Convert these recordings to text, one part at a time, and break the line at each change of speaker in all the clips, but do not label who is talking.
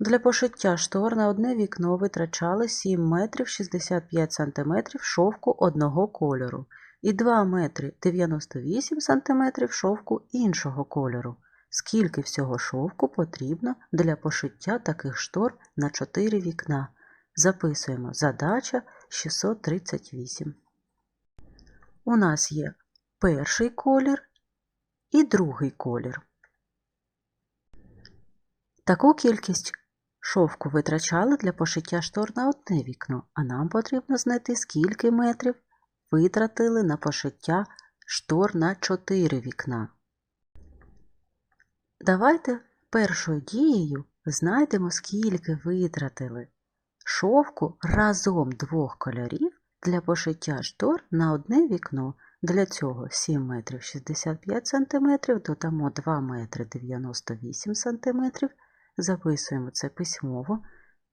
Для пошиття штор на одне вікно витрачали 7 метрів 65 сантиметрів шовку одного кольору і 2 метри 98 сантиметрів шовку іншого кольору. Скільки всього шовку потрібно для пошиття таких штор на 4 вікна? Записуємо задача 638. У нас є перший колір і другий колір. Таку кількість шовку витрачали для пошиття штор на одне вікно, а нам потрібно знайти, скільки метрів витратили на пошиття штор на 4 вікна. Давайте першою дією знайдемо, скільки витратили шовку разом двох кольорів для пошиття штор на одне вікно. Для цього 7 метрів 65 см, додамо 2 метри 98 см, записуємо це письмово,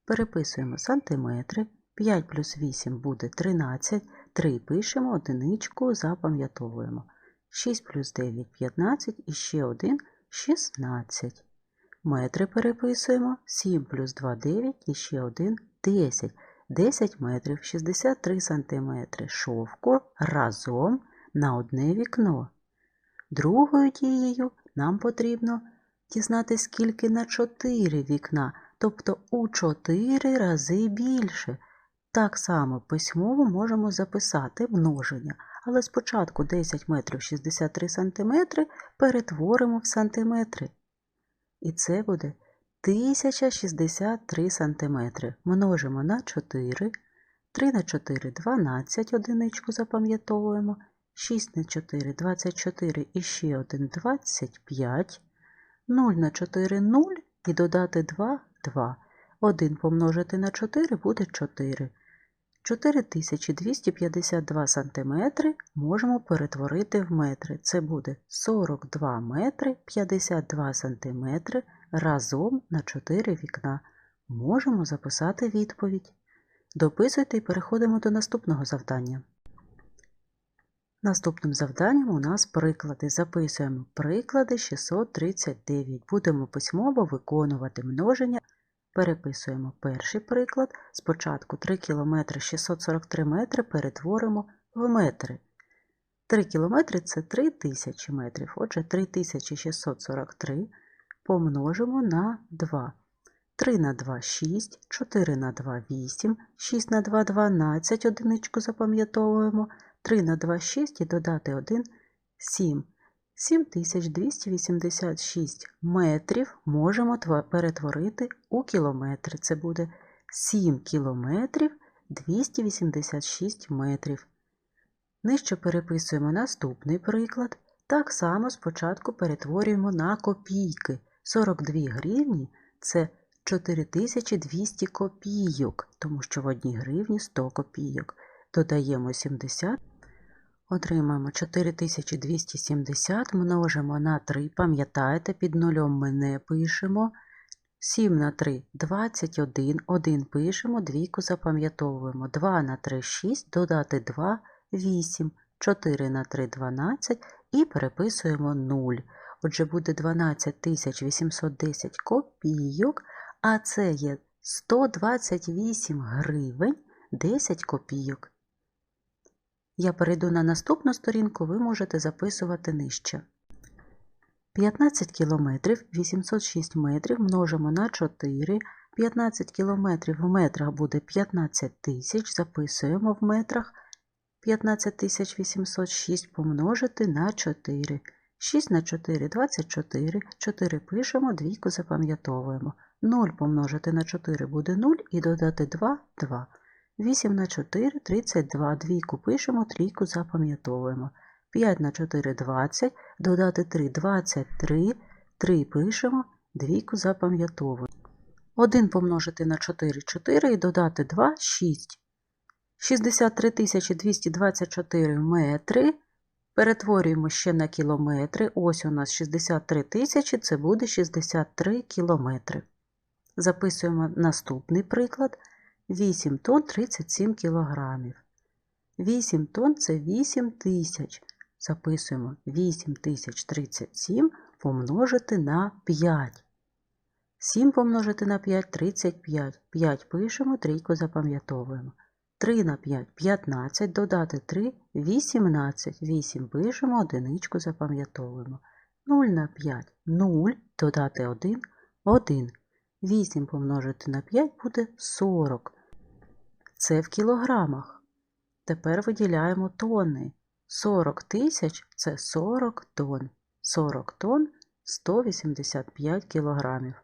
переписуємо сантиметри, 5 плюс 8 буде 13, 3 пишемо, одиничку запам'ятовуємо. 6 плюс 9 15 і ще 1 16. Метри переписуємо, 7 плюс 2 9 і ще 1 10. 10 метрів 63 сантиметри шовку разом на одне вікно. Другою дією нам потрібно дізнати, скільки на 4 вікна, тобто у 4 рази більше. Так само письмово можемо записати множення, але спочатку 10 метрів 63 сантиметри перетворимо в сантиметри. І це буде 1063 сантиметри. Множимо на 4, 3 на 4 12, одиничку запам'ятовуємо, 6 на 4 24 і ще 1 25, 0 на 4 0 і додати 2 2. 1 помножити на 4 буде 4. 4252 сантиметри можемо перетворити в метри. Це буде 42 метри 52 сантиметри разом на 4 вікна. Можемо записати відповідь. Дописуйте і переходимо до наступного завдання. Наступним завданням у нас приклади. Записуємо приклади 639. Будемо письмово виконувати множення. Переписуємо перший приклад. Спочатку 3 км 643 метри перетворимо в метри. 3 км це 3000 метрів. Отже, 3643 помножимо на 2. 3 на 2 6, 4 на 2 8, 6 на 2 12, одиничку запам'ятовуємо, 3 на 2 6 і додати 1 7. 7286 метрів можемо перетворити у кілометри. Це буде 7 кілометрів 286 метрів. Нижче переписуємо наступний приклад. Так само спочатку перетворюємо на копійки. 42 гривні це 4200 копійок, тому що в одній гривні 100 копійок. Додаємо 70. Отримаємо 4270, множимо на 3, пам'ятаєте, під нульом ми не пишемо. 7 на 3 21, 1 пишемо, двійку запам'ятовуємо. 2 на 3 6, додати 2 8, 4 на 3 12 і переписуємо 0. Отже, буде 12810 копійок, а це є 128 гривень 10 копійок. Я перейду на наступну сторінку, ви можете записувати нижче. 15 кілометрів 806 метрів множимо на 4. 15 кілометрів в метрах буде 15 тисяч, записуємо в метрах. 15 806 помножити на 4. 6 на 4 24, 4 пишемо, двійку запам'ятовуємо. 0 помножити на 4 буде 0 і додати 2 2. 8 на 4 32, двійку пишемо, трійку запам'ятовуємо. 5 на 4 20, додати 3 23, 3 пишемо, двійку запам'ятовуємо. 1 помножити на 4 4 і додати 2 6. 63 224 метри. Перетворюємо ще на кілометри. Ось у нас 63 тисячі, це буде 63 кілометри. Записуємо наступний приклад. 8 тонн 37 кілограмів. 8 тонн це 8 тисяч. Записуємо 8 тисяч 37 помножити на 5. 7 помножити на 5 – 35. 5 пишемо, трійку запам'ятовуємо. 3 на 5 – 15, додати 3 – 18. 8 пишемо, одиничку запам'ятовуємо. 0 на 5 – 0, додати 1 – 1. 8 помножити на 5 буде 40. Це в кілограмах. Тепер виділяємо тонни. 40 тисяч – це 40 тонн. 40 тонн – 185 кілограмів.